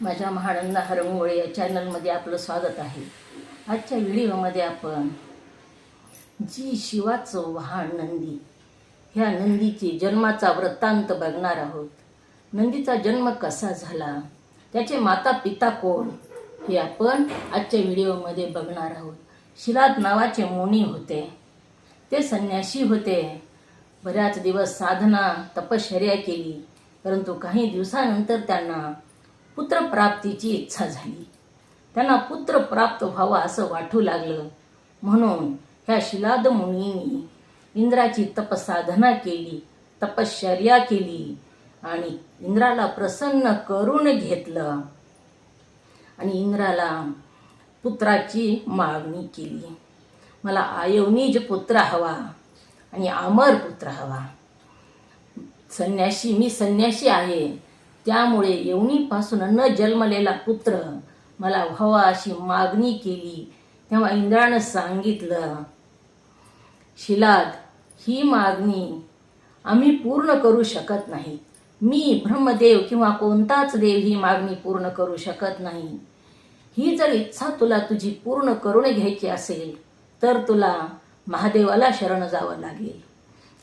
माझ्या महानंदा हरंगोळे या चॅनलमध्ये आपलं स्वागत आहे. आजच्या व्हिडिओमध्ये आपण जी शिवाचं वाहन नंदी ह्या नंदीची जन्माचा वृत्तांत बघणार आहोत. नंदीचा जन्म कसा झाला त्याचे माता पिता कोण हे आपण आजच्या व्हिडिओमध्ये बघणार आहोत. शिलाद नावाचे मोनी होते. ते संन्यासी होते. बऱ्याच दिवस साधना तपश्चर्या केली परंतु काही दिवसानंतर त्यांना पुत्रप्राप्तीची इच्छा झाली. त्यांना पुत्र प्राप्त व्हावा असं वाटू लागलं. म्हणून ह्या शिलाद मुनींनी इंद्राची तपसाधना केली तपश्चर्या केली आणि इंद्राला प्रसन्न करून घेतलं. आणि इंद्राला पुत्राची मागणी केली. मला आयोनीज पुत्र हवा आणि अमर पुत्र हवा. संन्याशी मी संन्याशी आहे. त्यामुळे येवणीपासून न जन्मलेला पुत्र मला व्हावा अशी मागणी केली. तेव्हा इंद्रानं सांगितलं शिलाद ही मागणी आम्ही पूर्ण करू शकत नाही. मी ब्रह्मदेव किंवा कोणताच देव ही मागणी पूर्ण करू शकत नाही. ही जर इच्छा तुला तुझी पूर्ण करून घ्यायची असेल तर तुला महादेवाला शरण जावं लागेल.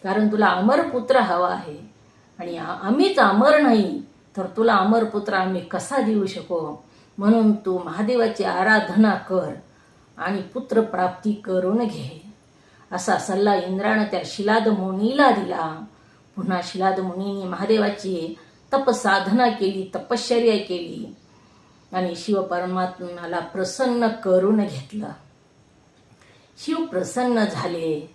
कारण तुला अमर पुत्र हवा आहे आणि आम्हीच अमर नाही. तर तुला अमर पुत्र आम्ही कसा देऊ शकू? म्हणून तू महादेवाची आराधना कर आणि पुत्र प्राप्ती करून घे. असा सल्ला इंद्रानं त्या शिलाद मुनीला दिला. पुन्हा शिलाद मुनीने महादेवाची तपसाधना केली तपश्चर्या केली आणि शिव परमात्म्याला प्रसन्न करून घेतलं. शिव प्रसन्न झाले.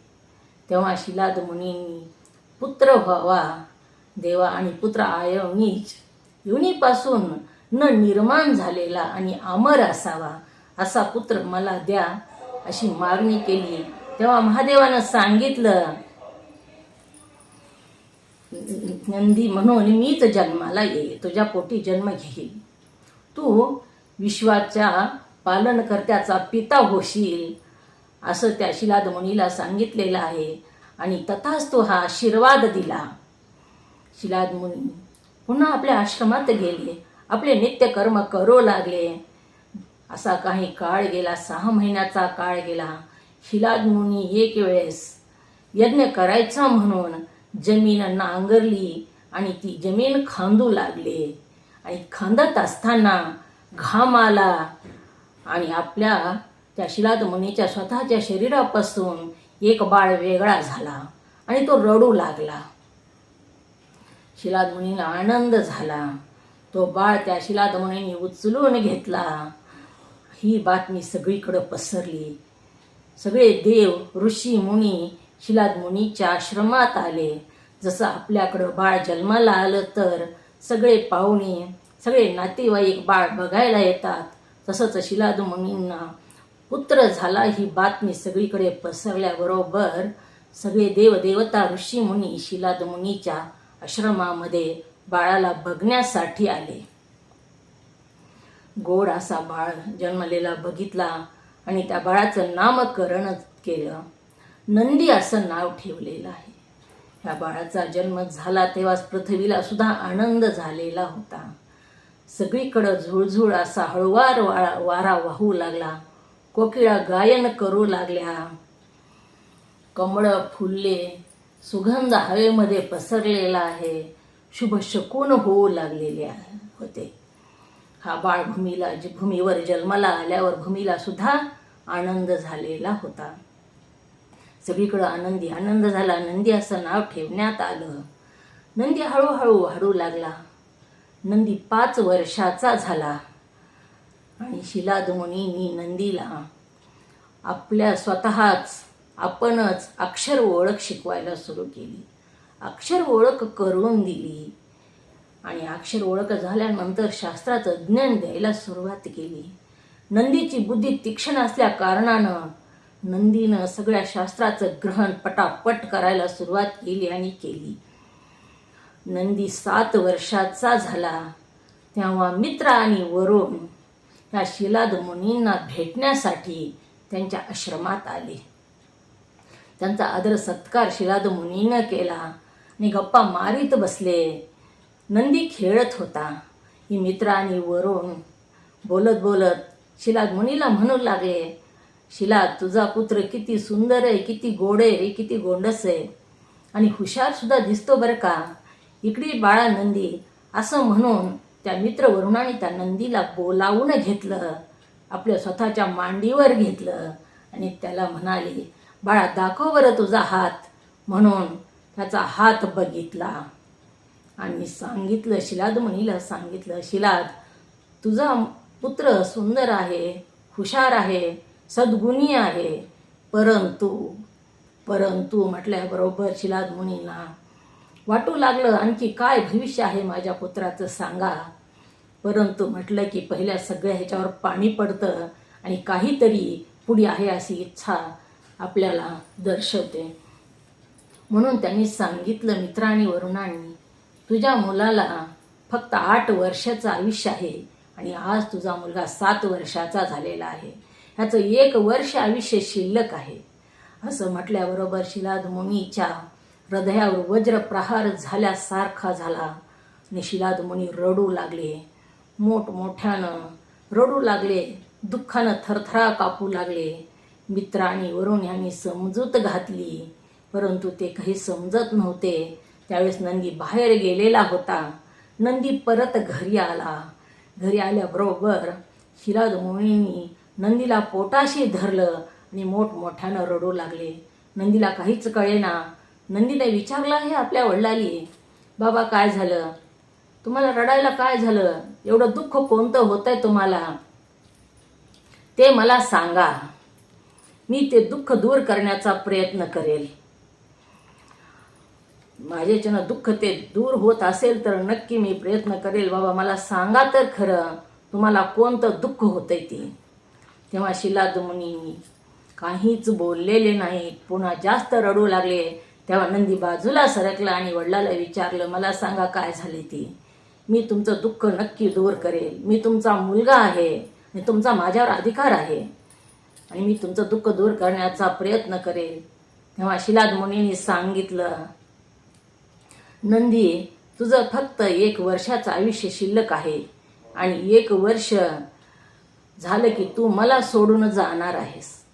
तेव्हा शिलाद मुनींनी पुत्र व्हावा देवा आणि पुत्र आयवनीच युनीपासून न निर्माण झालेला आणि अमर असावा असा पुत्र मला द्या अशी मागणी केली. तेव्हा महादेवानं सांगितलं नंदी म्हणून मीच जन्माला ये तुझ्या पोटी जन्म घेईल. तू विश्वाच्या पालनकर्त्याचा पिता होशील असं त्या शिलाद मुनीला सांगितलेलं आहे. आणि तथाच तो हा आशीर्वाद दिला. शिलाद मुनी पुन्हा आपल्या आश्रमात गेले आपले नित्यकर्म करू लागले. असा काही काळ गेला सहा महिन्याचा काळ गेला. शिलाद मुनी एक वेळेस यज्ञ करायचा म्हणून जमीन नांगरली आणि ती जमीन खांदू लागले. आणि खांदत असताना घाम आला आणि आपल्या त्या शिलाद मुनीच्या स्वतःच्या शरीरापासून एक बाळ वेगळा झाला आणि तो रडू लागला. शिलादमुनीला आनंद झाला. तो बाळ त्या शिलादमुनीनी उचलून घेतला. ही बातमी सगळीकडं पसरली. सगळे देव ऋषी मुनी शिलादमुनीच्या आश्रमात आले. जसं आपल्याकडं बाळ जन्माला आलं तर सगळे पाहुणे सगळे नातेवाईक बाळ बघायला येतात. तसंच शिलाद मुनींना पुत्र झाला ही बातमी सगळीकडे पसरल्याबरोबर सगळे देवदेवता ऋषी मुनी शिलाद मुनीच्या आश्रमामध्ये बाळाला बघण्यासाठी आले. गोड असा बाळ जन्मलेला बघितला आणि त्या बाळाचं नामकरण केलं. नंदी असं नाव ठेवलेलं आहे. ह्या बाळाचा जन्म झाला तेव्हाच पृथ्वीला सुद्धा आनंद झालेला होता. सगळीकडं झुळझुळ असा हळुवार वारा वारा वाहू लागला. कोकिळा गायन करू लागल्या. कमळं फुलले सुगंध हवेमध्ये पसरलेला आहे. शुभ शकून होऊ लागलेले आहे? होते. हा बाळ भूमीला भूमीवर जन्माला आल्यावर भूमीला सुद्धा आनंद झालेला होता. सगळीकडं आनंदी आनंद झाला. नंदी असं नाव ठेवण्यात आलं. नंदी हळूहळू वाढू लागला. नंदी पाच वर्षाचा झाला. आणि शिलाद नंदीला आपल्या स्वतःच आपणच अक्षर ओळख शिकवायला सुरू केली. अक्षर ओळख करून दिली. आणि अक्षर ओळख झाल्यानंतर शास्त्राचं ज्ञान द्यायला सुरुवात केली. नंदीची बुद्धी तीक्ष्ण असल्या कारणानं नंदीनं सगळ्या शास्त्राचं ग्रहण पटापट करायला सुरुवात केली आणि केली. नंदी सात वर्षाचा झाला. तेव्हा मित्र आणि वरुण या शिलाद मुनींना भेटण्यासाठी त्यांच्या आश्रमात आले. त्यांचा आदर सत्कार शिलाद मुनीनं केला. आणि गप्पा मारीत बसले. नंदी खेळत होता. ही मित्रांनी वरून बोलत बोलत शिलाद मुनीला म्हणू लागले शिलाद तुझा पुत्र किती सुंदर आहे किती गोड आहे किती गोंडस आहे. आणि हुशारसुद्धा दिसतो बरं का. इकडे बाळा नंदी. असं म्हणून त्या मित्रवरुणाने त्या नंदीला बोलावून घेतलं. आपल्या स्वतःच्या मांडीवर घेतलं. आणि त्याला म्हणाले बाळा दाखव बरं तुझा हात. म्हणून त्याचा हात बघितला. आणि सांगितलं शिलाद मुनीला सांगितलं शिलाद तुझा पुत्र सुंदर आहे हुशार आहे सद्गुणी आहे. परंतु परंतु म्हटल्याबरोबर शिलाद मुनीला वाटू लागलं आणखी काय भविष्य आहे माझ्या पुत्राचं सांगा. परंतु म्हटलं की पहिल्या सगळ्या ह्याच्यावर पाणी पडतं आणि काहीतरी पुढे आहे अशी इच्छा. आपल्याला दर्शवते. म्हणून त्यांनी सांगितलं मित्रांनी वरुणांनी तुझ्या मुलाला फक्त आठ वर्षाचं आयुष्य आहे आणि आज तुझा मुलगा सात वर्षाचा झालेला आहे. ह्याचं एक वर्ष आयुष्य शिल्लक आहे. असं म्हटल्याबरोबर शिलाद मुनीच्या हृदयावर वज्रप्रहार झाल्यासारखा झाला आणि शिलाद मुनी रडू लागले. मोठमोठ्यानं रडू लागले दुःखानं थरथरा कापू लागले. मित्रांनी वरून यांनी समजूत घातली. परंतु ते काही समजत नव्हते. त्यावेळेस नंदी बाहेर गेलेला होता. नंदी परत घरी आला. घरी आल्याबरोबर शिलाद मुनींनी नंदीला पोटाशी धरलं आणि मोठमोठ्यानं रडू लागले. नंदीला काहीच कळेना. नंदीने विचारलं हे आपल्या वडिलाली बाबा काय झालं? तुम्हाला रडायला काय झालं? एवढं दुःख कोणतं होतंय तुम्हाला? ते मला सांगा. मी ते दुःख दूर करण्याचा प्रयत्न करेल. माझ्याच्यानं दुःख ते दूर होत असेल तर नक्की मी प्रयत्न करेल. बाबा मला सांगा तर खरं तुम्हाला कोणतं दुःख होतंय ते? तेव्हा शिलादमुनी काहीच बोललेले नाहीत पुन्हा जास्त रडू लागले. तेव्हा नंदी बाजूला सरकला आणि वडिलाला विचारलं मला सांगा काय झाले ते? मी तुमचं दुःख नक्की दूर करेल. मी तुमचा मुलगा आहे आणि तुमचा माझ्यावर अधिकार आहे. आणि मी तुमचं दुःख दूर करण्याचा प्रयत्न करेल तेव्हा शिलाद मुनीने सांगितलं नंदी तुझं फक्त एक वर्षाचं आयुष्य शिल्लक आहे. आणि एक वर्ष झालं की तू मला सोडून जाणार आहेस.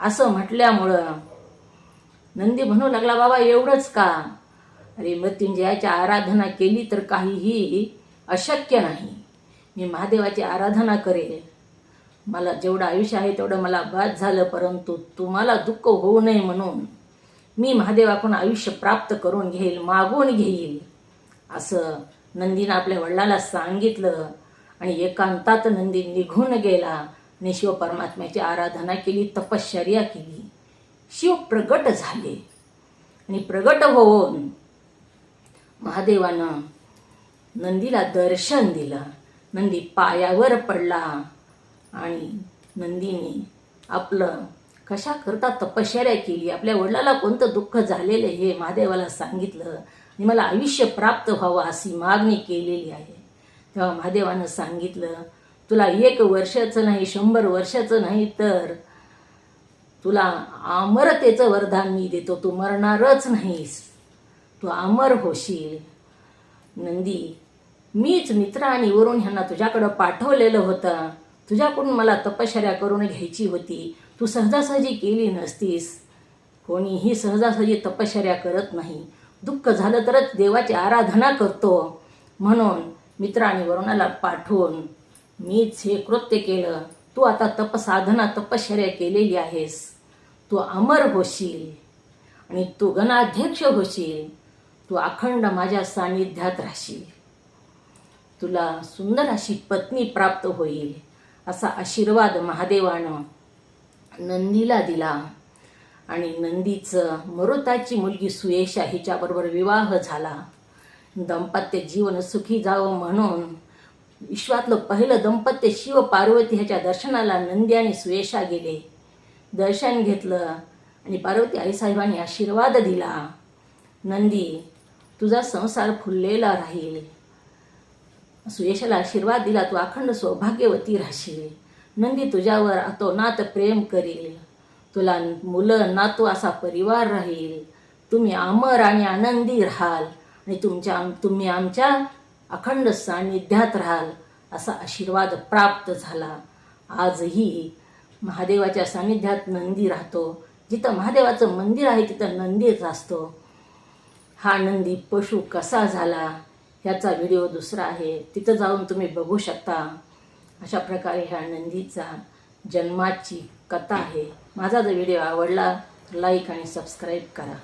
असं म्हटल्यामुळं नंदी म्हणू लागला बाबा एवढंच का? अरे मृत्युंजयाची आराधना केली तर काहीही अशक्य नाही. मी महादेवाची आराधना करेल मला जेवढं आयुष्य आहे तेवढं मला बाद झालं परंतु तुम्हाला दुःख होऊ नये म्हणून मी महादेवाकडून आयुष्य प्राप्त करून घेईल मागून घेईल असं नंदीनं आपल्या वडिलाला सांगितलं. आणि एकांतात नंदी निघून गेला. आणि शिव परमात्म्याची आराधना केली तपश्चर्या केली. शिव प्रगट झाले. आणि प्रगट होऊन महादेवानं नंदीला दर्शन दिलं. नंदी पायावर पडला. आणि नंदीने आपलं कशाकरता तपश्चर्या केली? आपल्या वडिलाला कोणतं दुःख झालेलं हे महादेवाला सांगितलं. आणि मला आयुष्य प्राप्त व्हावं अशी मागणी केलेली आहे. तेव्हा महादेवानं सांगितलं तुला एक वर्षाचं नाही शंभर वर्षाचं नाही तर तुला अमरतेचं वरदान मी देतो. तू मरणारच नाहीस. तू अमर होशील. नंदी मीच मित्र आणि वरून ह्यांना तुझ्याकडं पाठवलेलं होतं. तुझ्याकडून मला तपश्चर्या करून घ्यायची होती. तू सहजासहजी केली नसतीस. कोणीही सहजासहजी तपश्चर्या करत नाही. दुःख झालं तरच देवाची आराधना करतो. म्हणून मित्राने वरुणाला पाठवून मीच हे कृत्य केलं. तू आता तपसाधना तपश्चर्या केलेली आहेस. तू अमर होशील आणि तू गणाध्यक्ष होशील. तू अखंड माझ्या सान्निध्यात राहशील. तुला सुंदर अशी पत्नी प्राप्त होईल. असा आशीर्वाद महादेवानं नंदीला दिला. आणि नंदीचं मरुताची मुलगी सुयेशा हिच्याबरोबर विवाह झाला. दाम्पत्य जीवन सुखी जावं म्हणून विश्वातलं पहिलं दंपत्य शिव पार्वती ह्याच्या दर्शनाला नंदी आणि सुयेशा गेले. दर्शन घेतलं आणि पार्वती आईसाहेबांनी आशीर्वाद दिला. नंदी तुझा संसार फुललेला राहील. सुयशाला आशीर्वाद दिला तू अखंड सौभाग्यवती राहशील नंदी तुझ्यावर अतोनात प्रेम करील. तुला मुलं नातू असा परिवार राहील. तुम्ही अमर आणि आनंदी राहाल आणि तुमच्या तुम्ही आमच्या अखंड सान्निध्यात राहाल असा आशीर्वाद प्राप्त झाला. आजही महादेवाच्या सान्निध्यात नंदी राहतो. जिथं महादेवाचं मंदिर आहे तिथं नंदीच असतो. हा नंदी पशु कसा झाला? ह्याचा व्हिडिओ दुसरा आहे. तिथं जाऊन तुम्ही बघू शकता. अशा प्रकारे ह्या नंदीचा जन्माची कथा आहे. माझा जर व्हिडिओ आवडला लाईक आणि सबस्क्राईब करा.